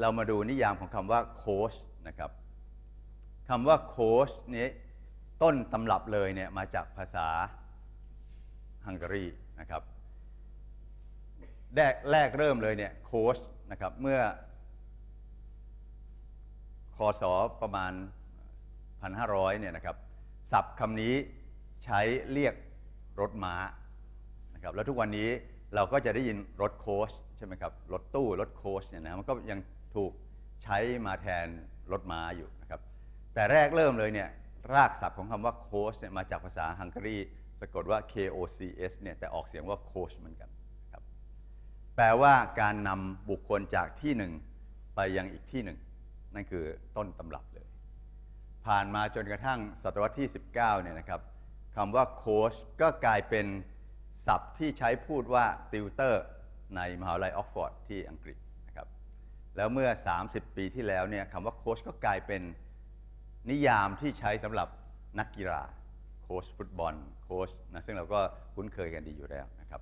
เรามาดูนิยามของคำว่าโค้ชนะครับคำว่าโค้ชนี้ต้นตำรับเลยเนี่ยมาจากภาษาฮังการีนะครับแรกแรกเริ่มเลยเนี่ยโค้ชนะครับเมื่อคศประมาณ 1,500เนี่ยนะครับศัพท์คำนี้ใช้เรียกรถม้านะครับแล้วทุกวันนี้เราก็จะได้ยินรถโค้ชใช่ไหมครับรถตู้รถโค้ชเนี่ยนะมันก็ยัง ถูกใช้มาแทนรถม้าอยู่นะครับ แต่แรกเริ่มเลยเนี่ยรากศัพท์ของคำว่าโคชเนี่ยมาจากภาษาฮังการีสะกดว่า K O C S เนี่ยแต่ออกเสียงว่าโคชเหมือนกันครับแปลว่าการนำบุคคลจากที่หนึ่งไปยังอีกที่หนึ่ง นั่นคือต้นตำรับเลย ผ่านมาจนกระทั่งศตวรรษที่ 19เนี่ยนะครับคำว่าโค้ชก็กลายเป็นศัพท์ที่ใช้พูดว่าติวเตอร์ในมหาวิทยาลัยออกฟอร์ดที่อังกฤษ แล้วเมื่อ 30 ปีที่แล้วเนี่ยคำว่าโค้ชก็กลายเป็นนิยามที่ใช้สำหรับนักกีฬาโค้ชฟุตบอลโค้ชนะซึ่งเราก็คุ้นเคยกันดีอยู่แล้วนะครับ